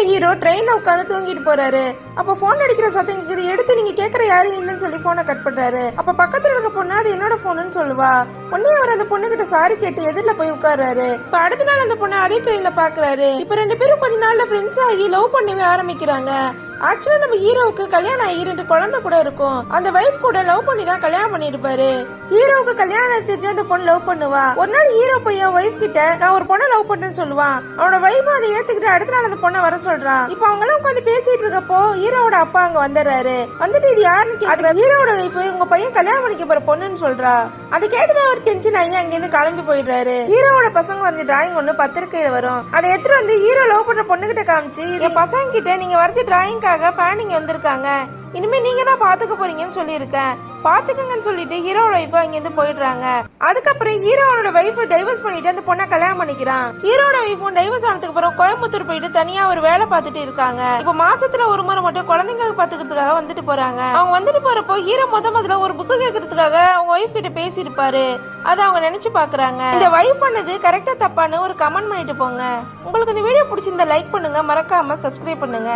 நம்ம ஹீரோ ட்ரெயின்ல உட்காந்து தூங்கிட்டு போறாரு. அப்ப போன் அடிக்கிற சத்தம் கேக்குது. எடுத்து நீங்க கேக்குற யாரும் இல்லைன்னு சொல்லி போனை கட் பண்றாரு. அப்ப பக்கத்துல இருக்க பொண்ணு அது என்னோட போனுன்னு சொல்லுவா. உடனே அவர் அந்த பொண்ணு கிட்ட சாரி கேட்டு எதிரில போய் உட்கார்றாரு. இப்ப அடுத்த நாள் அந்த பொண்ணு அதே ட்ரெயின்ல பாக்குறாரு. இப்ப ரெண்டு பேரும் கொஞ்ச நாள்ல ஃப்ரெண்ட்ஸ் ஆகி லவ் பண்ணவே ஆரம்பிக்கிறாங்க. ஆக்சுவலா நம்ம ஹீரோவுக்கு கல்யாணம் ஆகி ரெண்டு குழந்தை கூட இருக்கும். அந்த வைஃப் கூட லவ் பண்ணி தான் கல்யாணம் பண்ணிருப்பாரு. ஹீரோவுக்கு கல்யாணம் தெரிஞ்சு அந்த பொண்ணு லவ் பண்ணுவா. ஒரு நாள் ஹீரோ பையன் வைஃப் கிட்ட நான் ஒரு பொண்ணை லவ் பண்றேன்னு சொல்லுவான். அவனோட வைஃப் அதை ஏத்துக்கிட்டு அடுத்த நாள் அந்த பொண்ணை வர சொல்றான். இப்ப அவங்க எல்லாம் உட்காந்து பேசிட்டு இருக்கப்போ ஹீரோவோட அப்பா அங்க வந்துடுறாரு. வந்துட்டு இது யாருன்னு கேக்குற ஹீரோவோட வைஃப் உங்க பையன் கல்யாணம் பண்ணிக்க போற பொண்ணுன்னு சொல்றா. அது கேட்டுட்டு அவர் டென்ஷன் ஆகி அங்கிருந்து கிளம்பி போயிடுறாரு. ஹீரோவோட பசங்க வரைஞ்ச டிராயிங் ஒண்ணு பத்திரிக்கையில வரும். அதை எடுத்துட்டு வந்து ஹீரோ லவ் பண்ற பொண்ணு கிட்ட காமிச்சு இந்த பசங்க கிட்ட நீங்க வரைஞ்ச டிராயிங்காக ஃபேனிங் வந்திருக்காங்க. இனிமே நீங்க தான் பாத்துக்க போறீங்கன்னு சொல்லியிருக்கேன். பாத்துக்கங்கன்னு சொல்லிட்டு ஹீரோட வைஃப் அங்கிருந்து போயிடுறாங்க. அதுக்கப்புறம் ஹீரோவோட வைஃப் டைவர்ஸ் பண்ணிட்டு அந்த பொண்ணை கல்யாணம் பண்ணிக்கிறான். ஹீரோட வைஃபும் டைவர்ஸ் ஆனதுக்கு அப்புறம் கோயம்புத்தூர் போயிட்டு தனியா ஒரு வேலை பார்த்துட்டு இருக்காங்க. இப்ப மாசத்துல ஒரு முறை மட்டும் குழந்தைங்களுக்கு பாத்துக்கிறதுக்காக வந்துட்டு போறாங்க. அவங்க வந்துட்டு போறப்போ ஹீரோ முத முதல்ல ஒரு புக்கு கேட்கறதுக்காக அவங்க ஒய்ஃப் கிட்ட பேசியிருப்பாரு. அதை அவங்க நினைச்சு பாக்குறாங்க இந்த வைஃப் பண்ணது கரெக்டா தப்பான்னு ஒரு கமெண்ட் பண்ணிட்டு போங்க. உங்களுக்கு இந்த வீடியோ பிடிச்சிருந்தா லைக் பண்ணுங்க. மறக்காம சப்ஸ்கிரைப் பண்ணுங்க.